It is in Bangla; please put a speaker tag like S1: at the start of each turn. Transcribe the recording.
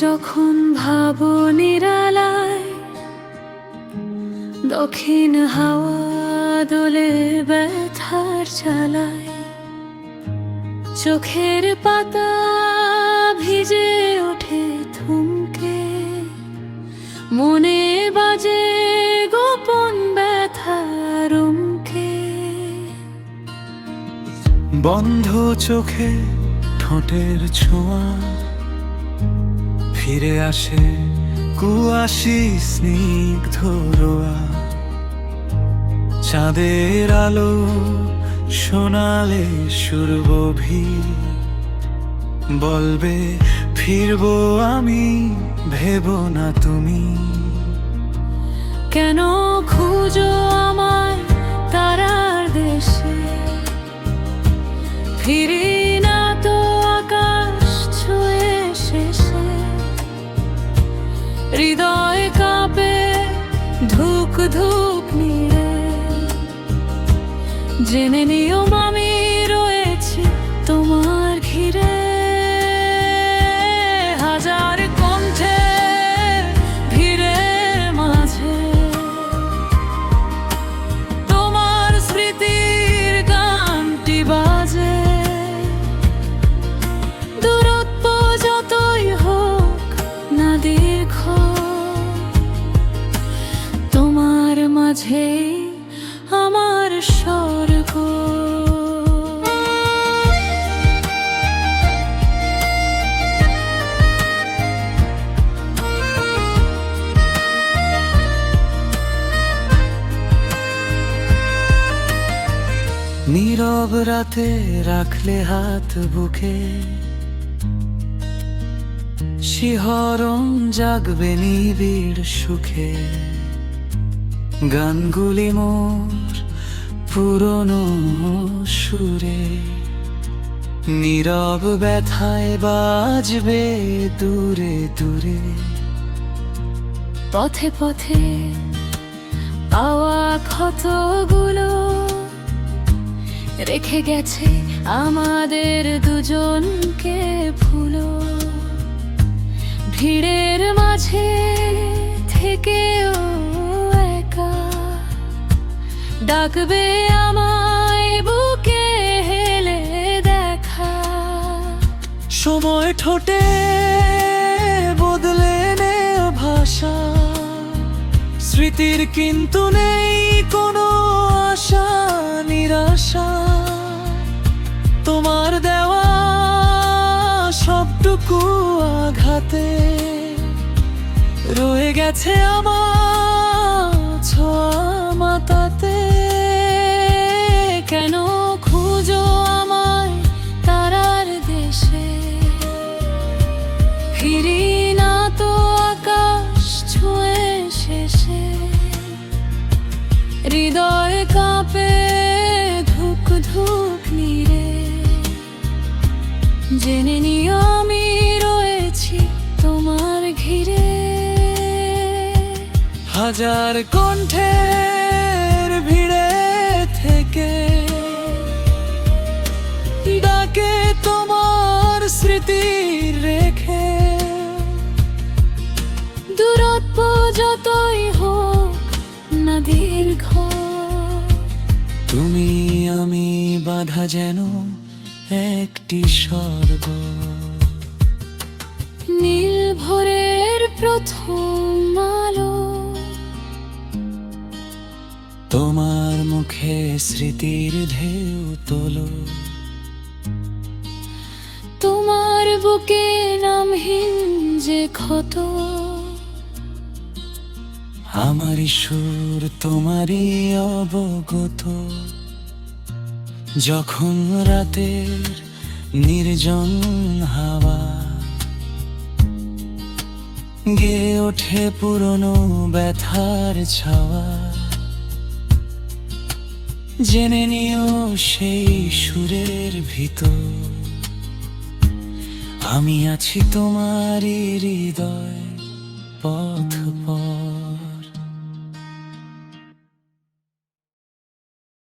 S1: যখন ভাবো নিরালায়, দক্ষিণ হাওয়া দোলে ব্যথার চালায়, চোখের পাতা ভিজে ওঠে থমকে, মনে বাজে গোপন ব্যথার
S2: বন্ধ চোখে ঠোঁটের ছোঁয়া ফিরে আসে কুয়াশি স্নিগ্ধ রোয়া। চাঁদের আলো সোনালে সুরভি বলবে, ফিরবো আমি, ভেব না তুমি।
S1: কেন খুঁজো হৃদয় কাঁপে ধুক ধুক নিয়ে। জেনে নিও আমি মাঝেই আমার স্বর্গ।
S2: নীরব রাতে রাখলে হাত বুকে শিহরণ জাগবে নিবিড় সুখে। গানগুলি মোর পুরনো সুরে। নীরব ব্যথায় বাজবে দূরে দূরে।
S1: পথে পথে পাওয়া ক্ষতগুলো রেখে গেছে আমাদের দুজনকে ভুলো। ভিড়ের মাঝে থেকেও ডাকবে আমায় বুকে হেলে দেখা।
S2: সময় ঠোঁটে বদলে নে ভাষা। স্মৃতির কিন্তু নেই কোনো আশা, নিরাশা। তোমার দেওয়া সবটুকু আঘাতে রয়ে গেছে আমার ছোঁয়া মাতাতে। হাজার কণ্ঠের ভিড়ে থেকে ডাকে তোমার স্মৃতি রেখে।
S1: দূরত্ব যতই হোক না দীর্ঘ,
S2: তুমি আমি বাধা যেন একটি স্বর্গ।
S1: নীল ভোরের প্রথম আলো
S2: তোমার মুখে স্মৃতির ঢেউ তোলো।
S1: তোমার বুকে নামহীন যে ক্ষত।
S2: আমারই সুর তোমারই অবগত। যখন রাতের নির্জন হাওয়া গে ওঠে পুরনো ব্যথার ছাওয়া। জেনে নিও সেই সুরের ভিতর। আমি আছি তোমার হৃদয় পথ।